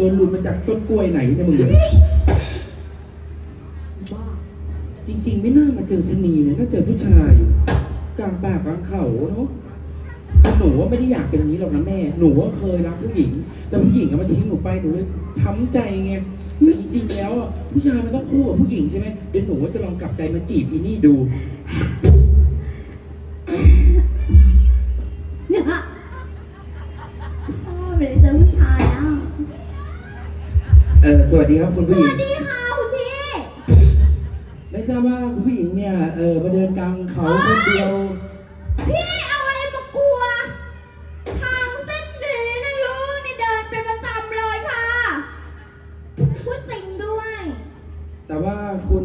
ตัวหลุดมาจากต้นกล้วยไหนเนี่ยมึงเนี่ยบ้าจริง ๆ ไม่น่ามาเจอชะนีเลยน่าเจอผู้ชายกลางป่ากลางเขาเนาะคือหนูว่าไม่ได้อยากเป็นอย่างนี้หรอกนะแม่ หนูว่าเคยรักผู้หญิง แต่ผู้หญิงอะมาทิ้งหนูไปหนูเลยช้ำใจไงแต่จริงๆแล้วอะผู้ชายมันต้องคู่กับผู้หญิงใช่ไหมเดี๋ยวหนูว่าจะลองกลับใจมาจีบอีนี่ดู สวัสดีครับคุณสผู้หญิวังสดีค่ะคุณพี่ ไม่ทราบว่าคุณผู้หญิงเนี่ยเออมาเดินกลางเขาคนเดียว พี่เอาอะไรมากลัว ทางเส้นนี้นะลูกนี่เดินเป็นประจำเลยค่ะพูดจริงด้วย แต่ว่าคุณ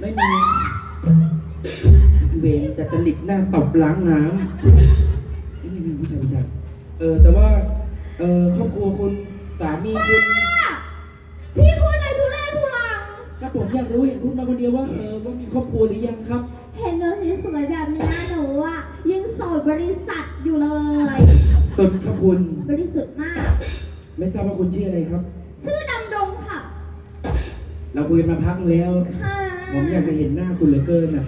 ไม่มีเวรแต่ตลิดหน้าตบล้างน้ำนี่มีผู้ชายผู้ชายเออแต่ คุณชื่ออะไรครับ ชื่อดำดงค่ะ เราคุยกันมาพักแล้ว ค่ะผมอยากจะเห็นหน้าคุณเหลือเกินอะ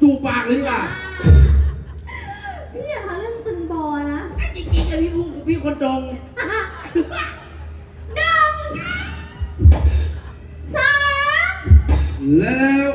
จูบปากเลยดีกว่าพี่อย่าทะลึ่งตึงบอนะจริงๆอะพี่พูดพี่คนตรง หนึ่งสอง แล้ว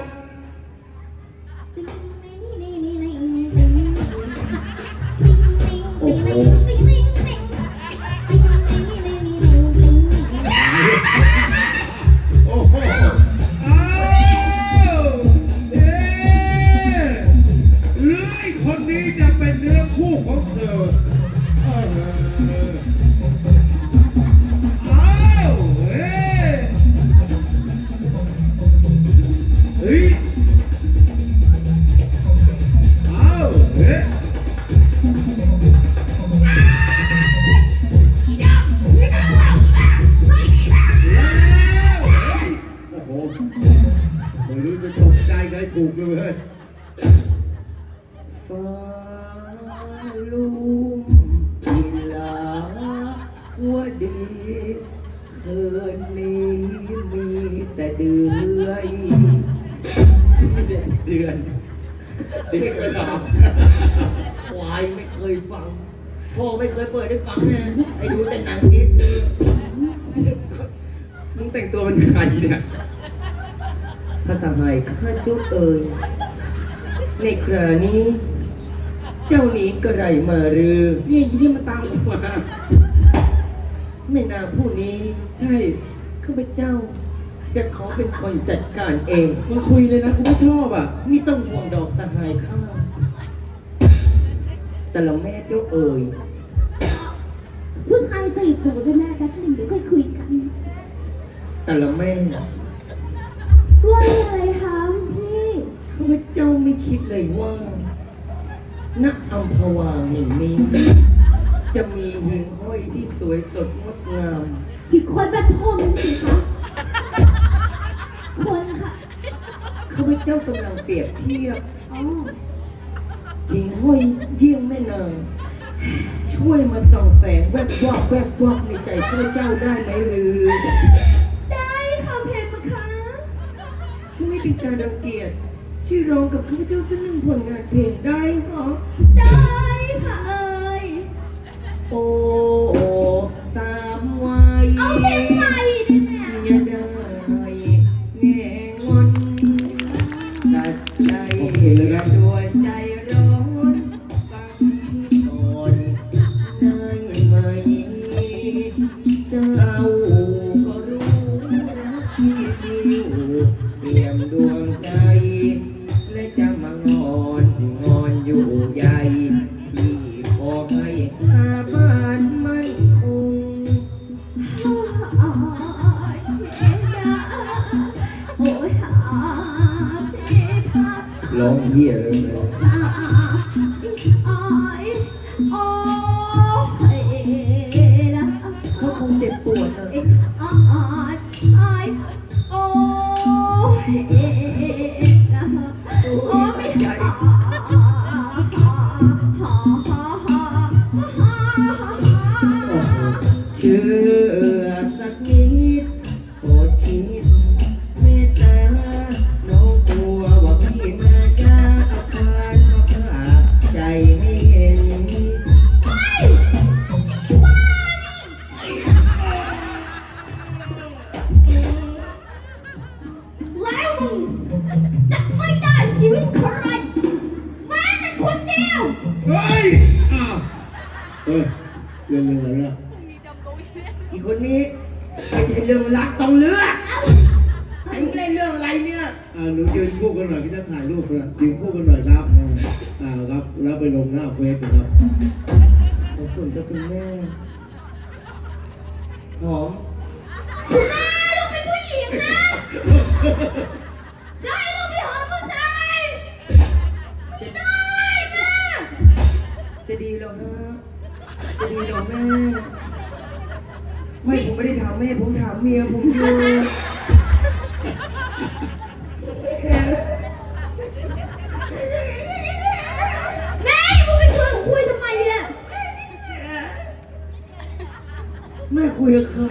ข้าเจ้าเอ่ยในครานี้ เจ้าหนีกระไรมาหรือเนี่ยยี่นี่มันตามผมมาแม่นางผู้นี้ ใช่ข้าพเจ้า จะขอเป็นคนจัดการเอง มันคุยเลยนะกูไม่ชอบอะไม่ต้องห่วงดอกสหายข้าแต่ละแม่เจ้าเอ่ยผู้ชายจีบหนูด้วยแม่แป๊บหนึงเดี๋ยวค่อยคุยกัน แต่ละแม่ว่าอะไรคะพี่ ข้าพเจ้าไม่คิดเลยว่าณอัมพวาแห่งนี้ จะมีหิ่งห้อยที่สวยสดงดงาม ผิดคนเป็นคนสิคะ คนค่ะ ข้าพเจ้ากำลังเปรียบเทียบอ๋อ หิ่งห้อยเยี่ยงแม่นางช่วยมาส่องแสงแวบวับแวบวับในใจข้าพเจ้าได้ไหมหรือ ได้ค่ะเพมคะถ้าไม่เป็นการรังเกียจ ช่วยร้องกับข้าพเจ้าสักหนึ่งผลงานเพลงได้เหรอได้ค่ะเอ่ยโอ้สามวัย เอาเพลง Yeah. เรื่องเรื่องอะไรเนี่ยอีกคนนี้ไม่ใช่เรื่องรักต้องเลือกไอ้มึงเล่นเรื่องอะไรเนี่ยอ่าหนูยืนคู่กันหน่อยพี่จะถ่ายรูปนะยืนคู่กันหน่อยครับอ่าครับ แล้วไปลงหน้าเฟซนะครับขอบคุณเจ้าคุณแม่หอมคุณแม่ลูกเป็นผู้หญิงนะจะ จะดีเหรอแม่ไม่ผมไม่ได้ถามแม่ผมถามเมียผมอยู่แม่มึงไปชวนผมคุยทำไมล่ะแม่คุยกับใคร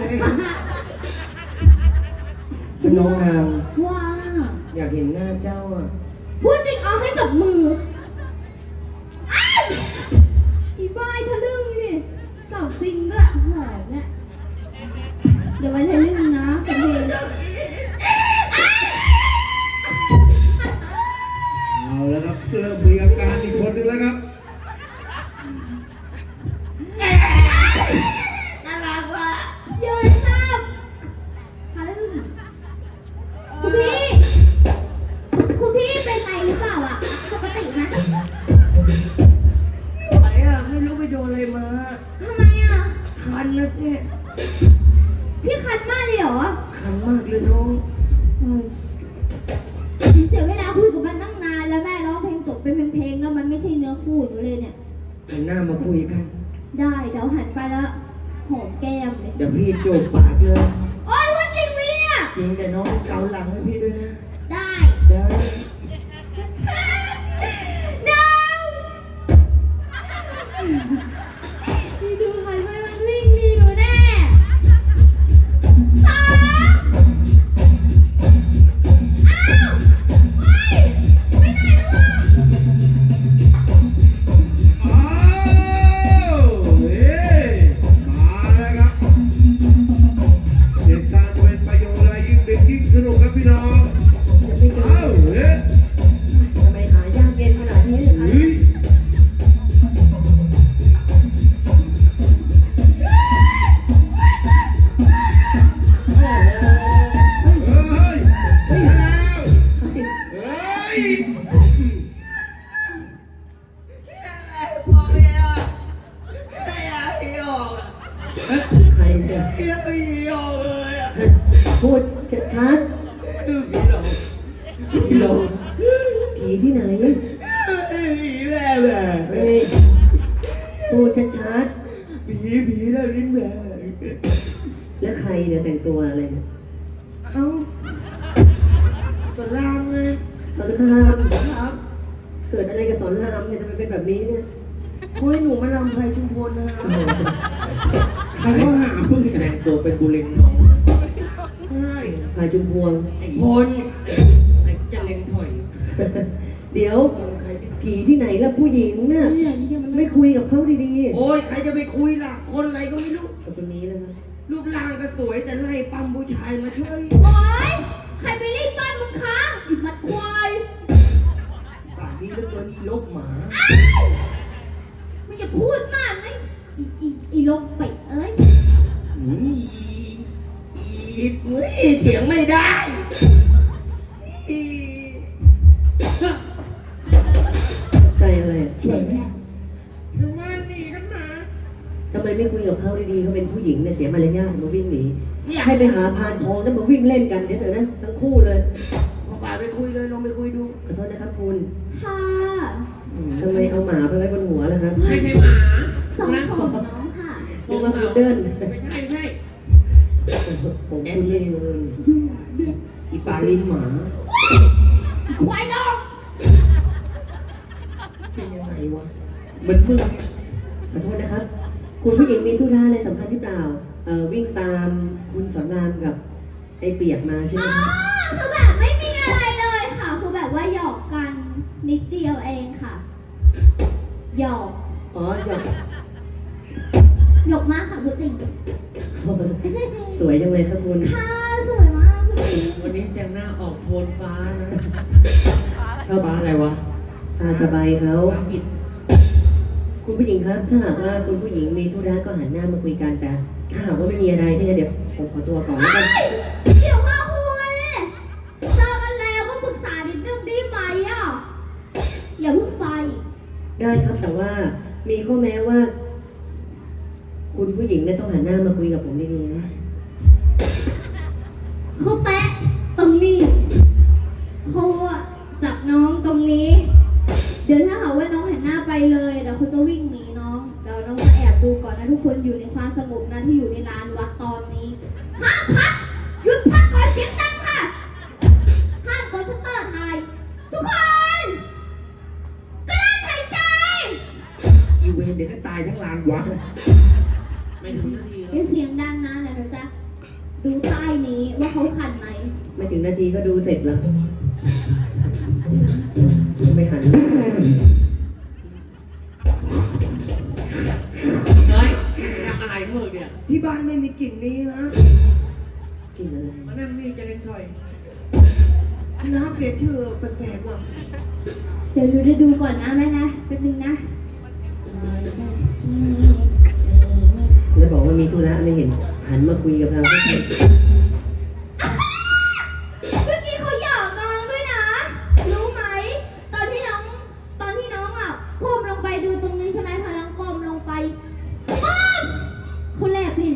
เป็นน้องนางว้าอยากเห็นหน้าเจ้าอะพูดจริงเอาให้กับมืออ้ เก่าจริงด้วย หันหน้ามาคุยกัน ได้เดี๋ยวหันไปแล้วหอมแก้มเลยเดี๋ยวพี่จูบปากเลย โอ๊ยว่าจริงไหมเนี่ย จริงแต่น้องเกาหลังให้พี่ด้วยนะ เนี่ยงตัวเป็นบุเรงน้องใช่ไพชุมพวง ไอ้พลไอ้จะเล็งถอยเดี๋ยวผีที่ไหนล่ะผู้หญิงน่ะเนี่ยยี่เนี่ยมันไม่คุยกับเขาดีโอ้ยใครจะไปคุยล่ะ คนอะไรก็ไม่รู้ ๆกับคนนี้นะครับรูปร่างก็สวยแต่ไล่ปั๊มผู้ชายมาช่วยโอ๊ยาพนทองแล้วมาวิ่งเล่นกันเดี๋ยวเถอะนะทั้งคู่เลยพอป่าไปคุยเลยลองไปคุยดูขอโทษนะครับคุณค่ะทำไมเอาหมาไปไว้บนหัวล่ะครับไม่ใช่หมาสองนะของน้องค่ะเรียกว่าพุดเดิ้ลไม่ใช่ไม่ใช่ผมแอนซี่อีปาลินหมาควายดองเป็นยังไงวะเหมือนมึงขอโทษนะครับ คุณผู้หญิงมีธุระอะไรสำคัญหรือเปล่า เอ่อวิ่งตามคุณสอนรามกับไอ้เปียกมาใช่ไหมอ๋อครับคือแบบไม่มีอะไรเลยค่ะ คือแบบว่าหยอกกันนิดเดียวเองค่ะ หยอกอ๋อหยอกหยอกมากค่ะพูดจริง สวยจังเลยครับคุณ ค่ะสวยมากพูดจริงวันนี้แต่งหน้าออกโทนฟ้านะชอบฟ้าอะไรวะตาสบายเขาฟ้าผิดคุณผู้หญิงครับ ถ้าหากว่าคุณผู้หญิงมีธุระก็หันหน้ามาคุยกันแต่ ถ้าหากว่าไม่มีอะไรที่งั้นเดี๋ยวผมขอตัวก่อนแล้วกันเฮ้ยเดี๋ยวมาคุยเจอกันแล้วก็ปรึกษานิดนึงได้ไหมอะ อย่าเพิ่งไป ได้ครับแต่ว่ามีข้อแม้ว่า คุณผู้หญิงเนี่ยต้องหันหน้ามาคุยกับผมดีๆนะเขาแตะตรงนี้เขาอะจับน้องตรงนี้ เดี๋ยวถ้าหากว่าน้องหันหน้าไปเลยเดี๋ยวเขาจะวิ่งหนี ดูก่อนนะทุกคนอยู่ในความสงบนะที่อยู่ในลานวัดตอนนี้ห้ามพัดหยุดพัดก่อนเสียงดังค่ะห้ามกดชัตเตอร์ไทยทุกคนกลั้นหายใจอีเวนเดี๋ยวก็ตายทั้งลานวัดไม่ถึงนาทีแล้วอย่าเสียงดังนะเดี๋ยวหนูจะดูใต้นี้ว่าเขาขันไหมไม่ถึงนาทีก็ดูเสร็จแล้วไม่หัน เนี่ยที่บ้านไม่มีกลิ่นนี้ฮะกินอะไรมานั่งนี่จะเล่นถอยน้ำเปลี่ยนชื่อแปลกๆว่ะเดี๋ยวหนูจะดูก่อนนะแม่นะแป๊บนึงนะอืมแล้วบอกว่ามีธุระไม่เห็น หันมาคุยกับเรา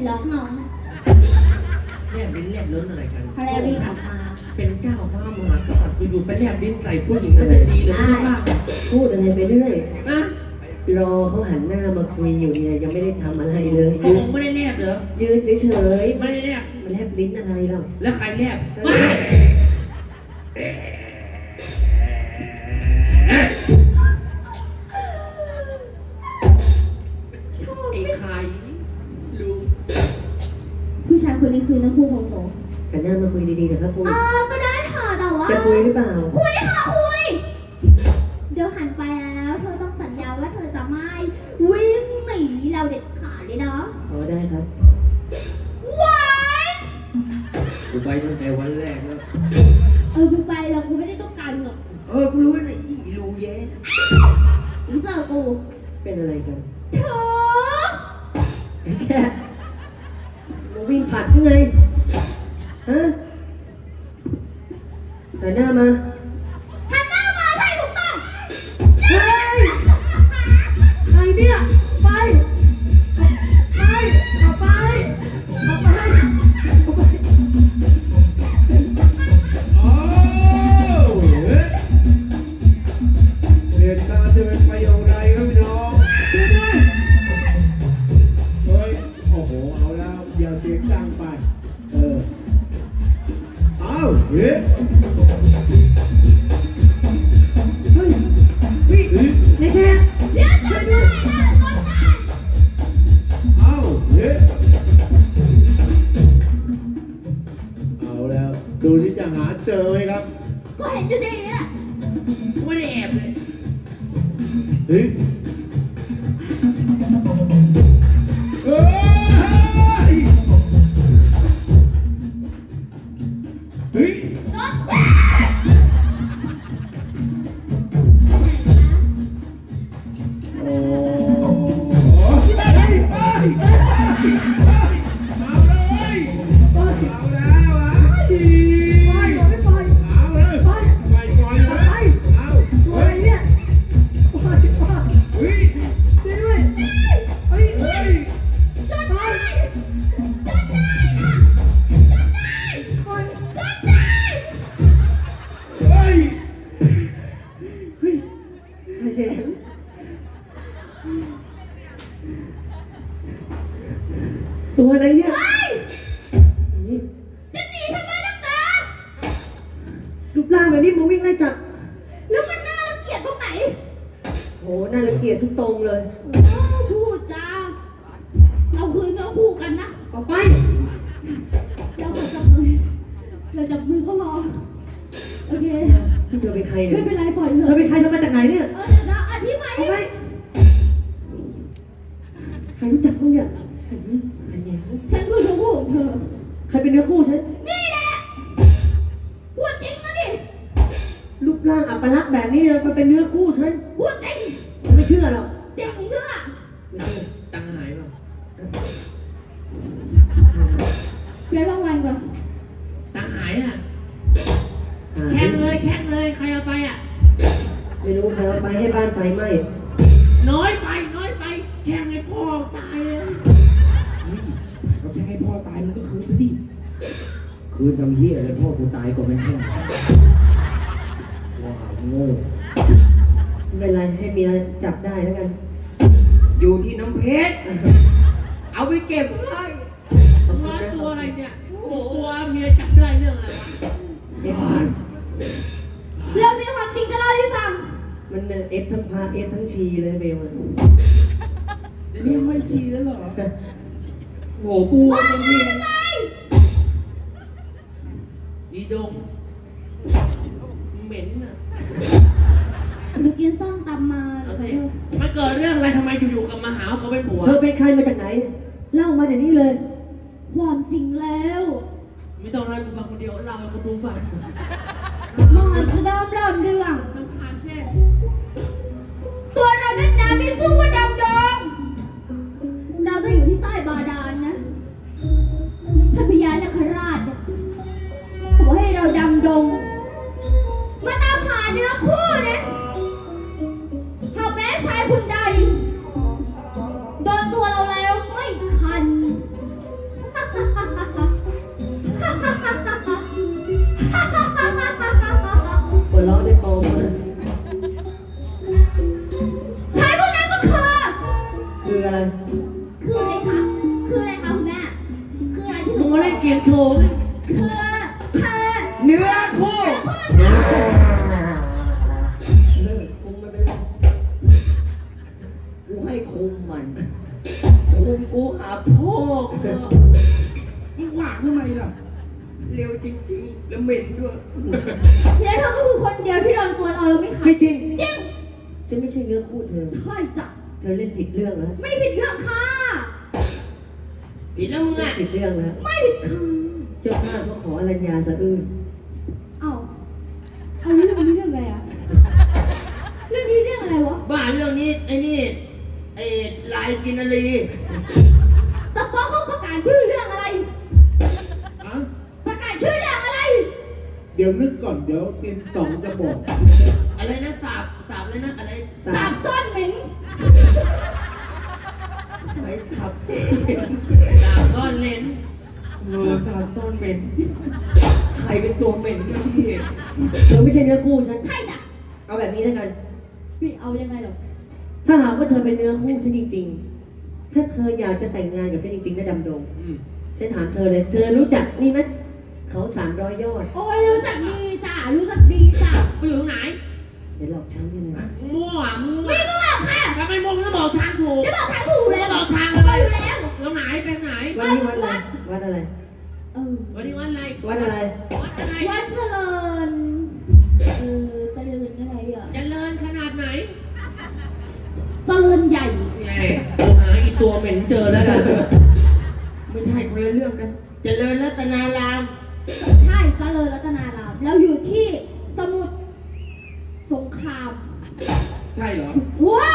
ลบลิ้นล็อกน้องแลบลิ้นแลบลิ้นอะไรกันเขาแลบลิ้นออกมาเป็นเจ้าฟ้ามหากษัตริย์อยู่ๆไปแลบลิ้นใส่ผู้หญิงน่าจะดีเลยไม่มากพูดอะไรไปเรื่อยนะรอเขาหันหน้ามาคุยอยู่เนี่ยยังไม่ได้ทำอะไรเลยพวกมึงไม่ได้แลบเหรอยืนเฉยไม่ได้แลบๆมันแลบลิ้นอะไรเราแล้วใครแลบไคนนี้คือนักคู่ของหนูหันหน้ามาคุยดีๆนะครับคุณ อ่าก็ได้ค่ะแต่ว่าจะคุยหรือเปล่า คุยค่ะคุย เดี๋ยวหันไปแล้ว เธอต้องสัญญาว่าเธอจะไม่วิ่งหนีเราเด็ดขาดเลยเนาะอ๋อได้ครับว้ายกูไปตั้งแต่วันแรกแล้ว เออมึงไปเรากูไม่ได้ต้องการมึงหรอกเออ กูรู้แล้วนะอีรูแย่มึงเจอกูเป็นอะไรกันเธอไอ้แช่มา วิ่งผัดยังไงฮะหันหน้ามา ก็ เนื้อคู่ของเธอ ใครเป็นเนื้อคู่ฉัน นี่แหละพูดจริงนะดิรูปร่างอัปลักษณ์แบบนี้เลยมันเป็นเนื้อคู่ฉันพูดจริงไม่เชื่อหรอก เป็นเอฟทั้งพาเอฟทั้งชีเลยเบลอะเดี๋ยวนี้ไม่ชีแล้วเหรอโหกูอะจริงทำไมอีดงเหม็นอะหนูกินส้มตำมาเอาสิมันเกิดเรื่องอะไรทำไมอยู่ๆกับมาหาว่าเขาเป็นผัวๆเธอเป็นใครมาจากไหน เล่ามาเดี๋ยวนี้เลย ความจริงแล้วไม่ต้องเล่าให้กูฟังคนเดียวเล่าให้คนดูฟังมอสเดิมเริ่มเรื่องรำคาญเส้น ตัวเรานั้นนะมีชื่อว่าดำดงเราต้องอยู่ที่ใต้บาดาลนะท่านพญานคราชเนี่ยขอให้เราดำดง มาตามหาเนื้อคู่นะหากแม้ชายคนใดโด ไม่ผิดเรื่องค่ะ ผิดแล้วมึงเล่นอะผิดเรื่องแล้ว ไม่ผิดค่ะเจ้าภาพก็ขออรัญญาสะอื้นเอาเอาเรื่องนี้เรื่องอะไรอะเรื่องนี้เรื่องอะไรวะ บ้านเรื่องนี้ไอ้นี่ไอ้ลายกินนารีตะป๊อกเขาประกาศชื่อเรื่องอะไรอะประกาศชื่อเรื่องอะไร เดี๋ยวนึกก่อนเดี๋ยวตินสองจะบอก อะไรนะสาบสาบเลยนะอะไรสาบซ่อนเหม็น ใช้สาบเจ๊สาบซ่อนเลนเออสามซ่อนเมนใครเป็นตัวเหม็นเนี่ยพี่เธอไม่ใช่เนื้อคู่ฉัน ใช่จ้ะเอาแบบนี้แล้วกัน พี่เอายังไงหรอถ้าหากว่าเธอเป็นเนื้อคู่ฉันจริง ๆ ถ้าเธออยากจะแต่งงานกับฉันจริงๆนะดำดงอืมฉันถามเธอเลย เธอรู้จักนี่ไหมเขาสามร้อยยอด โอ้ยรู้จักดีจ้ะรู้จักดีจ้ะไปอยู่ตรงไหน เดี๋ยวหลอกฉันใช่ไหมมั่วมั่วไม่มั่วค่ะทำไมมึงต้องบอกทางถูกจะบอกทางถูกแล้วจะบอกทางเลเลยยอยู่แล้วตรงไหนเป็นไหน วันนี้วัดอะไรวัดอะไรเออ วันนี้วันอะไรวัดอะไรวัดอะไรวัดเจริญ เออเจริญอะไรอะเจริญขนาดไหนเจริญใหญ่ ไงกูหาอีตัวเหม็นเจอแล้วล่ะไม่ใช่คนละเรื่องกัน เจริญรัตนาราม ใช่เจริญรัตนาราม แล้วอยู่ที่สมุทร สงครามใช่เหรอว้า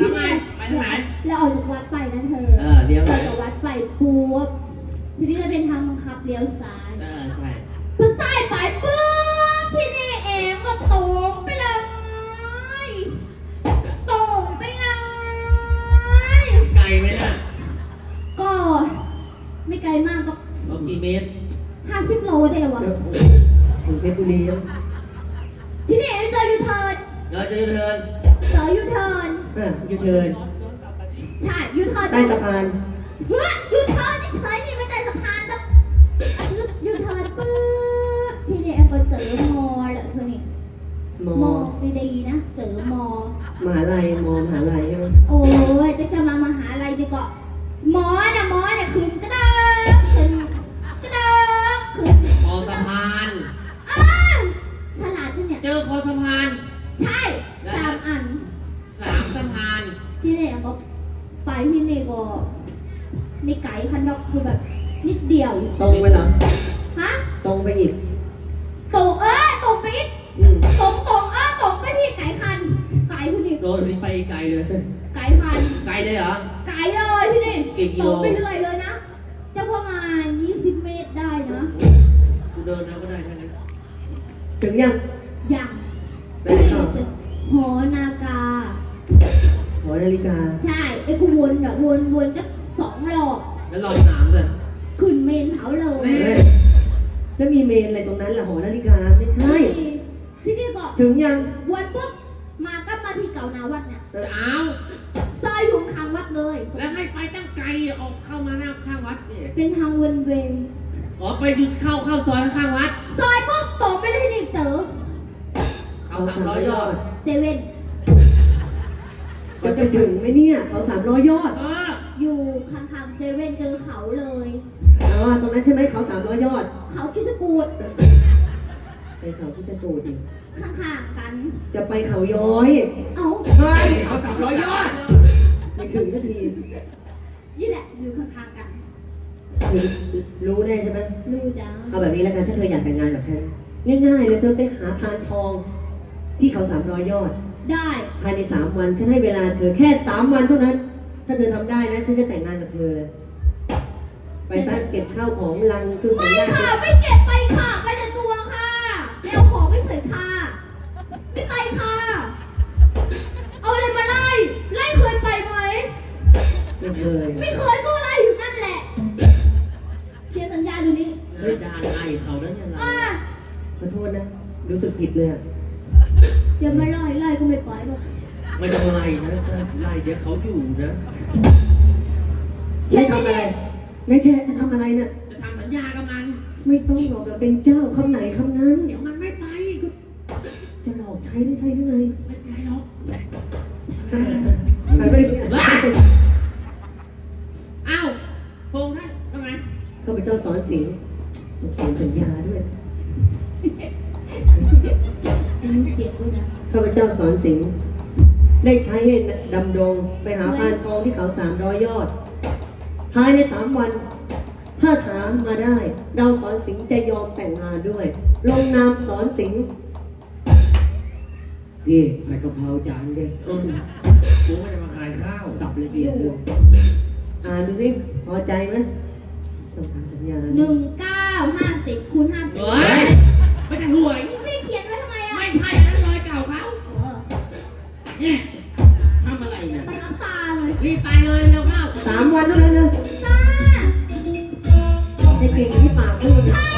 ทำไมไปทางไหนแล้วออกจากวัดไปนะเธอเออเลี้ยวอไปอกจากวัดไปปุ๊บทีนี้จะเป็นทางบังคับเลี้ยวซ้าย เออใช่ อะยูเทิร์นใช่ยูเทิร์นใต้สะพาน ในไก่คันดอกคือแบบนิดเดียว ตรงไปเหรอ ฮะตรงไปอีก ตรงเอ้ยตรงไปอีกอืม ตรงตรงเออตรงไปที่ไก่คัน ไก่ที่นี่โดนนี้ไปไกลเลย ไก่คัน ไกลเลยเหรอ ไก่เลยที่นี่กี่กิตโล รงไปเรื่อยเลยนะ จะประมาณ20เมตรได้นะ กูเดินนะก็ได้ทั้งนั้นถึงยังอย่าง วนอะวนวนจะสองรอบแล้วลองน้ำเลยขึ้นเมนเผาเลยแม่เฮ้ยแล้วมีเมนอะไรตรงนั้นล่ะหอนาฬิกาไม่ใช่ ที่นี่ก็ถึงยังวนปุ๊บมาก็มาที่เก่านาวัดเนี่ยจะเอาซอยอยู่ข้างวัดเลย แล้วให้ไปตั้งไกลออกเข้ามาหน้าข้างวัดเนี่ยเป็นทางวนเวงอ๋อไปดึงเข้าเข้าซอยข้างวัด ซอยปุ๊บตรงไปเลยที่นี่เจอ เขาสามร้อยยอด เซเว่น จะไปถึงไหมเนี่ยเขาสามร้อยยอดเอออยู่ข้างๆเซเว่นเจอเขาเลย อ๋อตรงนั้นใช่ไหมเขาสามร้อยยอดเขาคิดจะกูดไปเขาที่จะตูดอีกข้างๆกัน จะไปเขาย้อย เอ้าเฮ้ยเขาสามร้อยยอด ไม่ถึงสักทีนี่แหละอยู่ข้างๆกันถึงรู้แน่ใช่ไหมรู้จ้าเอาแบบนี้แล้วกันถ้าเธออยากแต่งงานกับฉันง่ายๆเลยเธอไปหาพานทอง ที่เขาสามร้อยยอด ได้ ภายในสามวันฉันให้เวลาเธอแค่สามวันเท่านั้น ถ้าเธอทำได้นะฉันจะแต่งงานกับเธอเลย ไปซะเก็บข้าวของลังคือแต่ไม่งงานค่ะ ไม่เก็บไปค่ะ ไปแต่ตัวค่ะไม่เอาของไม่ใส่ค่ะ ไม่ไปค่ะ เอาอะไรมาไล่ ไล่เคยไปไหม ไม่เคยไม่เคยก็ไล่อยู่นั่นแหละเคลียร์สัญญาดูนี้หน้าด่านไล่เขาแล้วเนี่ยเรา อ่า ขอโทษนะ รู้สึกผิดเลยอะ อย่ามาไล่ไล่ก็ไม่ไปหรอกไม่ต้องไล่นะถ้าไล่เดี๋ยวเขาอยู่นะไม่ทำอะไรไม่ใช่จะทำอะไรน่ะ จะทำสัญญากับมัน ไม่ต้องหรอกเราเป็นเจ้าคำไหนคำนั้น เดี๋ยวมันไม่ไปก็จะหลอกใช้ไม่ใช่หรือไงไม่เป็นไรหรอกไปไม่ได้อ้าวพงษ์ท่านทำไมข้าพเจ้าสอนสิงเขียนสัญญาด้วย ข้าพเจ้าสอนสิงห์ได้ใช้ให้ดำดงไปหาพานทองที่เขาสามร้อยยอด ภายในสามวัน ถ้าถามมาได้ เราสอนสิงห์จะยอมแต่งงานด้วย ลงนามสอนสิงห์พี่ผัดกะเพราจานเด็กเออกูไม่ได้มาขายข้าวสับละเอียดเลยอ่านดูสิพอใจไหมต้องทำสัญญาหนึ่งเก้าห้าสิบคูณห้าสิบเฮ้ สามวันเท่านั้นนะในเพลงที่ปากพูด